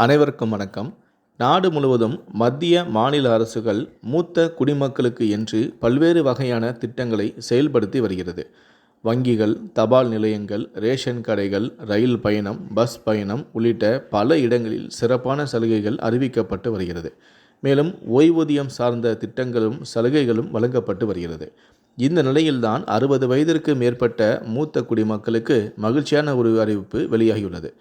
அனைவருக்கும் வணக்கம். நாடு முழுவதும் மத்திய மாநில அரசுகள் மூத்த குடிமக்களுக்கு என்று பல்வேறு வகையான திட்டங்களை செயல்படுத்தி வருகிறது. வங்கிகள் தபால் நிலையங்கள் ரேஷன் கடைகள் ரயில் பயணம் பஸ் பயணம் உள்ளிட்ட பல இடங்களில் சிறப்பான சலுகைகள் அறிவிக்கப்பட்டு வருகிறது. மேலும் ஓய்வூதியம் சார்ந்த திட்டங்களும் சலுகைகளும் வழங்கப்பட்டு வருகிறது. இந்த நிலையில்தான் அறுபது வயதிற்கு மேற்பட்ட மூத்த குடிமக்களுக்கு மகிழ்ச்சியான ஒரு அறிவிப்பு வெளியாகியுள்ளது.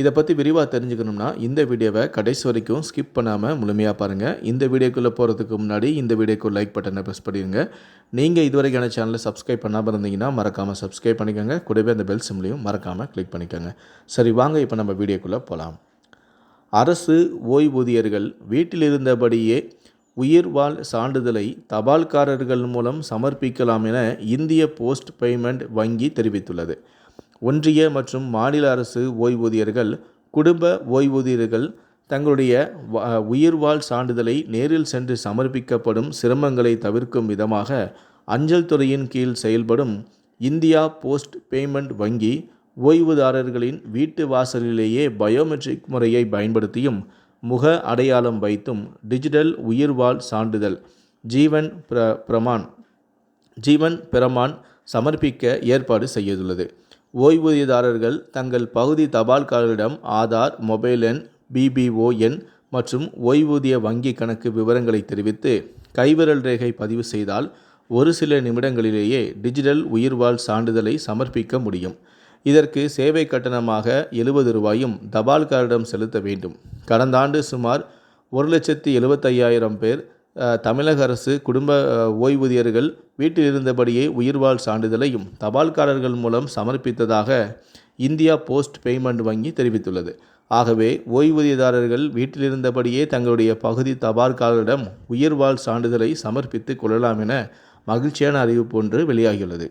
இதை பற்றி விரிவாக தெரிஞ்சுக்கணும்னா இந்த வீடியோவை கடைசி வரைக்கும் ஸ்கிப் பண்ணாமல் முழுமையாக பாருங்கள் இந்த வீடியோக்குள்ளே போகிறதுக்கு முன்னாடி இந்த வீடியோக்கு லைக் பட்டனை ப்ரெஸ் பண்ணிடுங்க. நீங்கள் இதுவரைக்கான சேனலை சப்ஸ்கிரைப் பண்ணாமல் இருந்தீங்கன்னா மறக்காமல் சப்ஸ்கிரைப் பண்ணிக்கோங்க. கூடவே அந்த பெல் சிம்லையும் மறக்காமல் கிளிக் பண்ணிக்கோங்க. சரி வாங்க இப்போ நம்ம வீடியோக்குள்ளே போகலாம் அரசு ஓய்வூதியர்கள் வீட்டில் இருந்தபடியே உயிர்வாழ் சான்றிதழை தபால்காரர்கள் மூலம் சமர்ப்பிக்கலாம் என இந்திய போஸ்ட் பேமெண்ட் வங்கி தெரிவித்துள்ளது. ஒன்றிய மற்றும் மாநில அரசு ஓய்வூதியர்கள் குடும்ப ஓய்வூதியர்கள் தங்களுடைய உயிர்வாழ் சான்றிதழை நேரில் சென்று சமர்ப்பிக்கப்படும் சிரமங்களை தவிர்க்கும் விதமாக அஞ்சல் துறையின் கீழ் செயல்படும் இந்தியா போஸ்ட் பேமெண்ட் வங்கி ஓய்வுதாரர்களின் வீட்டு வாசலிலேயே பயோமெட்ரிக் முறையை பயன்படுத்தியும் முக அடையாளம் வைத்தும் டிஜிட்டல் உயிர்வாழ் சான்றிதழ் ஜீவன் பிர பிரமான் ஜீவன் பிரமான் சமர்ப்பிக்க ஏற்பாடு செய்துள்ளது. ஓய்வூதியதாரர்கள் தங்கள் பகுதி தபால்காரரிடம் ஆதார் மொபைல் எண் பிபிஓ எண் மற்றும் ஓய்வூதிய வங்கி கணக்கு விவரங்களை தெரிவித்து கைவிரல் ரேகை பதிவு செய்தால் ஒரு சில நிமிடங்களிலேயே டிஜிட்டல் உயிர்வாழ் சான்றிதழை சமர்ப்பிக்க முடியும். இதற்கு சேவை கட்டணமாக எழுபது ரூபாயும் தபால்காரரிடம் செலுத்த வேண்டும். கடந்த ஆண்டு சுமார் ஒரு லட்சத்தி எழுபத்தையாயிரம் பேர் தமிழக அரசு குடும்ப ஓய்வூதியர்கள் வீட்டில் இருந்தபடியே உயிர்வாழ் சான்றிதழையும் தபால்காரர்கள் மூலம் சமர்ப்பித்ததாக இந்தியா போஸ்ட் பேமெண்ட் வங்கி தெரிவித்துள்ளது. ஆகவே ஓய்வூதியதாரர்கள் வீட்டில் இருந்தபடியே தங்களுடைய பகுதி தபால்காரரிடம் உயிர்வாழ் சான்றிதழை சமர்ப்பித்து கொள்ளலாம் என மகிழ்ச்சியான அறிவிப்பு ஒன்று வெளியாகியுள்ளது.